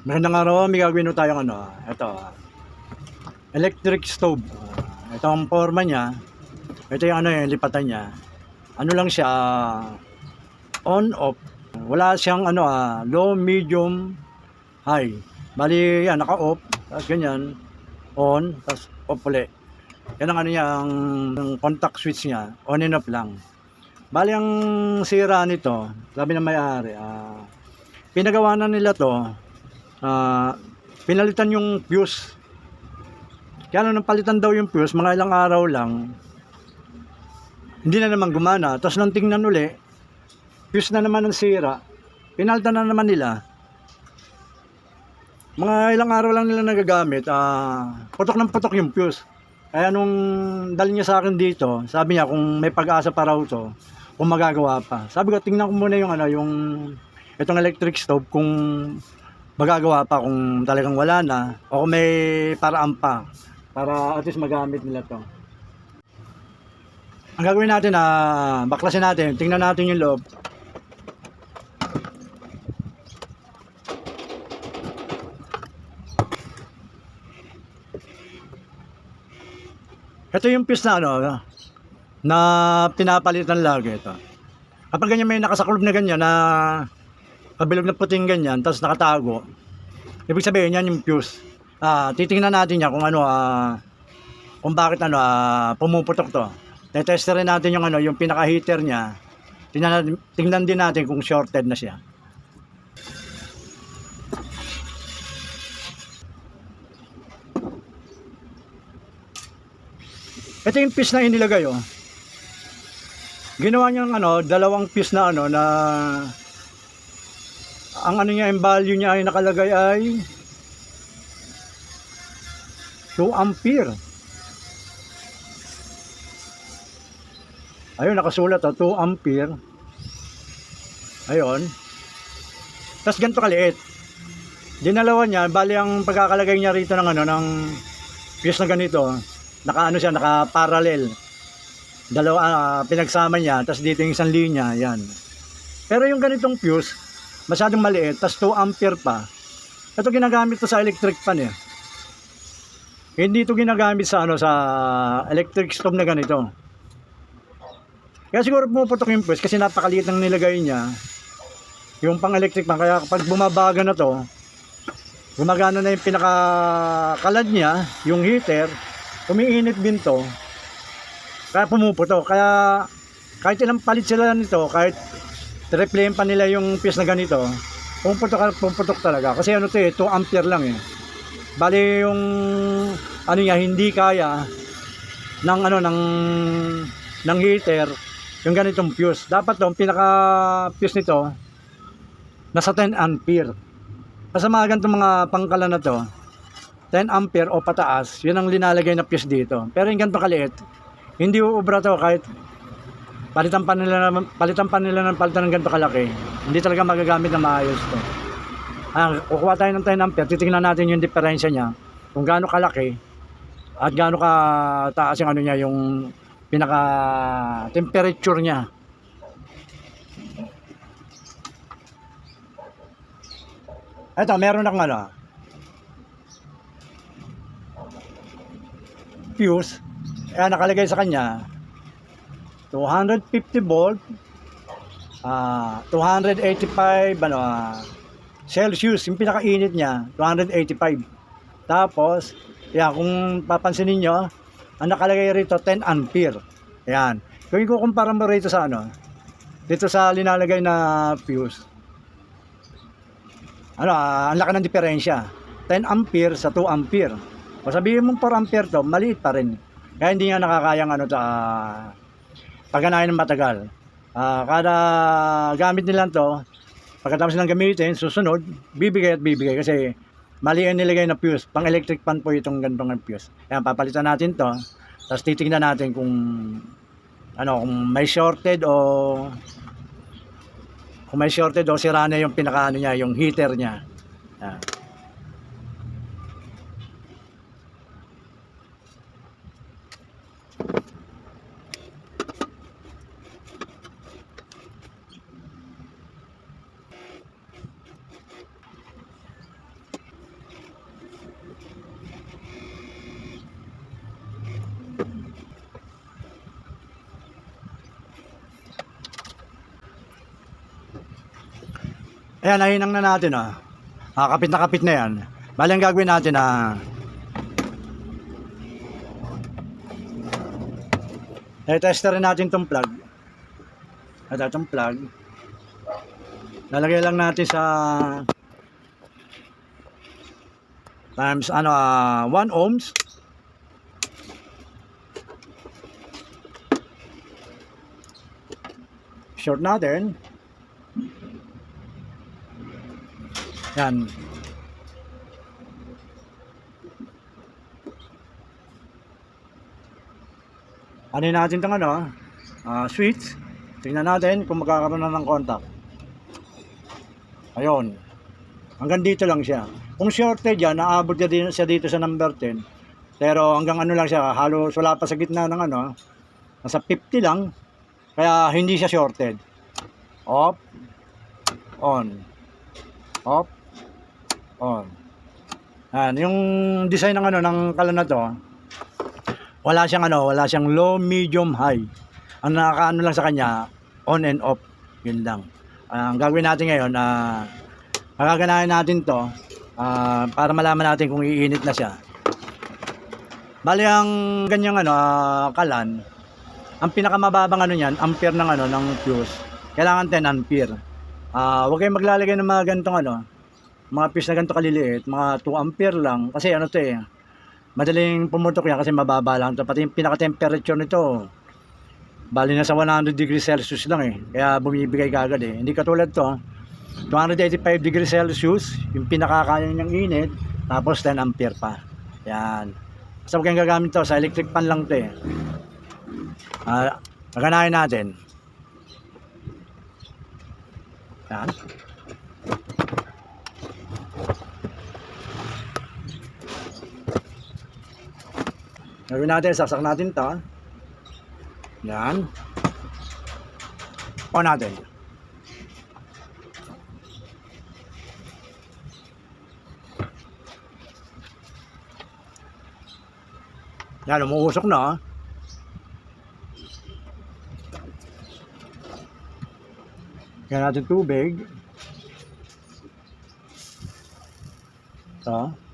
Magandang araw, may gagawin tayong ano, ito, electric stove. Ito ang forma niya. Ito yung ano yung lipatan niya. Ano lang siya, on, off. Wala siyang ano ah, low, medium, high. Bali, yan, naka-off, tapos ganyan, on, tapos off ulit. Yan ang ano niya, ang, ang contact switch niya, on and off lang. Bali, ang sira nito, sabi ng may-ari, ah, pinagawa na nila to, ah, pinalitan yung fuse. Kaya nung napalitan daw yung fuse, mga ilang araw lang, hindi na naman gumana. Tapos nung tingnan uli, fuse na naman ang sira. Pinalitan na naman nila. Mga ilang araw lang nila nagagamit, ah, putok ng putok yung fuse. Kaya nung dali niya sa akin dito, sabi niya kung may pag-asa pa raw to, kung magagawa pa. Sabi ko, tingnan ko muna yung ano, yung itong electric stove kung magagawa pa kung talagang wala na o kung may paraan pa para at least magamit nila to. Ang gagawin natin na baklasin natin, tingnan natin yung loob. Ito yung piece na ano, na pinapalitan lagi ito. Kapag ganyan may nakasaklub na ganyan na kabilog na puting ganyan, tapos nakatago, ibig sabihin yan yung fuse. Ah, titingnan natin niya kung ano, ah, kung bakit ano, ah, pumuputok to. Tetester rin natin yung ano, yung pinaka-heater niya. Tingnan, tingnan din natin kung shorted na siya. Ito yung piece na inilagay oh. Ginawa niyang ano, dalawang piece na ano na ang ano niya, yung value niya ay nakalagay ay 2 ampere. Ayun, nakasulat oh, 2 ampere. Ayun. Tapos ganito kaliit. Dinalawa niya, bali ang pagkakalagay niya rito ng ano, ng fuse na ganito, naka ano siya, naka parallel. Dalawa, ah, pinagsama niya, tapos dito yung isang linya, yan. Pero yung ganitong fuse, masyadong maliit, tapos 2 ampere pa. Ito ginagamit to sa electric fan eh. Hindi ito ginagamit sa ano sa electric stove na ganito. Kaya siguro pumuputok yung fuse kasi napakaliit ng nilagay niya. Yung pang electric fan. Kaya kapag bumabaga na to, gumagana na yung pinakakalad niya, yung heater, umiinit din to. Kaya pumuputok. Kaya kahit ilang palit sila nito, kahit triplayin pa nila yung fuse na ganito, pumuputok, pumuputok talaga. Kasi ano to eh, 2 ampere lang eh. Bali yung ano niya hindi kaya ng ano ng ng heater yung ganitong fuse. Dapat ang pinaka fuse nito nasa 10 ampere. Sa mga ganitong mga pangkala na to, 10 ampere o pataas, yun ang linalagay na fuse dito. Pero yung ganito kaliit, hindi uubra to kahit palitan pa nila palitan pa nila ng palitan ng ganito kalaki. Hindi talaga magagamit na maayos to. Ah, kukuha tayo ng 10 ampere, titingnan natin yung diferensya niya, kung gaano kalaki at gaano ka taas yung ano niya, yung pinaka temperature niya. Ito, meron akong ano, fuse, kaya nakalagay sa kanya, 250 volt, ah 285 ano, ah, Celsius, yung pinakainit niya, 285. Tapos, yan, kung papansinin nyo, ang nakalagay rito, 10 ampere. Yan. Kung ikukumpara mo rito sa ano, dito sa linalagay na fuse, ano, ah, ang laki ng diferensya. 10 ampere sa 2 ampere. O sabihin mong 4 ampere to, maliit pa rin. Kaya hindi nga nakakayang ano, ta, pagganahin ng matagal. Ah, kada gamit nila to, pagkatapos nilang gamitin, susunod, bibigay at bibigay kasi mali ang nilagay na fuse. Pang electric fan po itong gantong fuse. Kaya papalitan natin to, tapos titingnan natin kung ano, kung may shorted o kung may shorted o sira na yung pinaka ano niya, yung heater niya. Yan. Ayan, nahinang na natin ah. Ah, kapit na kapit na yan. Bali ang gagawin natin ah. Tester rin natin tong plug. Ito itong plug. Lalagay lang natin sa times ano ah 1 ohms. Short natin. Yan. Ano natin itong ano, ah, switch. Tingnan natin kung magkakaroon na ng contact. Ayun. Hanggang dito lang siya. Kung shorted yan, naabot niya din siya dito sa number 10. Pero hanggang ano lang siya, halos wala pa sa gitna ng ano, nasa 50 lang. Kaya hindi siya shorted. Off. On. Off. On. Yan, yung design ng ano ng kalan na to, wala siyang ano, wala siyang low, medium, high. Ang nakakaano lang sa kanya, on and off. Yun lang. Ah, ang gagawin natin ngayon, ah, pagaganahin natin to, ah, para malaman natin kung iinit na siya. Bali ang ganyang ano, ah, kalan, ang pinakamababang ano niyan, ampere ng ano ng fuse. Kailangan 10 ampere. Ah, huwag kayong maglalagay ng mga ganitong ano, mga fuse na ganito kaliliit, mga 2 ampere lang kasi ano to eh, madaling pumutok yan kasi mababa lang to. Pati yung pinaka-temperature nito, bali na sa 100 degrees Celsius lang eh. Kaya bumibigay kagad eh. Hindi katulad to, 285 degrees Celsius, yung pinakakaya niyang init, tapos 10 ampere pa. Yan. Basta huwag kayong gagamit to, sa electric pan lang to eh. Ah, maganahin natin. Yan. Gawin natin, saksak natin to. Yan. On natin. Yan, umuusok na. Kaya natin tubig. Ito.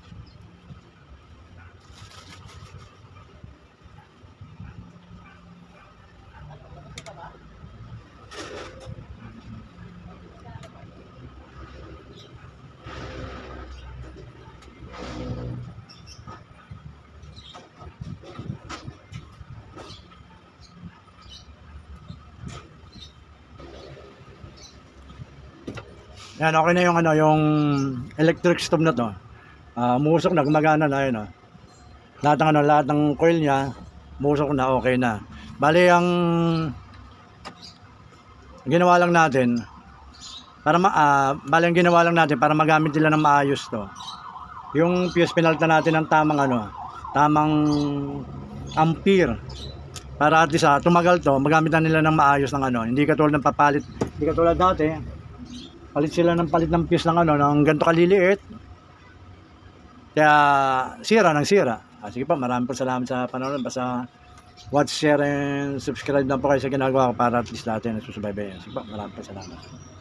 Yan, okay na yung ano, yung electric stove na to. Ah, musok na, gumagana na yun. Oh. Lahat ng ano, lahat ng coil niya, musok na, okay na. Bali ang ginawa lang natin para ma ah, bali ang ginawa lang natin para magamit nila ng maayos to. Yung fuse pinalta natin ng tamang ano, tamang ampere para at least ah, tumagal to, magamit na nila ng maayos ng ano, hindi katulad ng papalit, hindi katulad dati, palit sila ng palit ng fuse ng ano, ng ganito kaliliit. Kaya sira ng sira. Ah, sige pa, maraming po salamat sa panonood. Basta watch, share, and subscribe lang po kayo sa ginagawa ko para at least natin nasusubaybayan. Sige pa, maraming po salamat.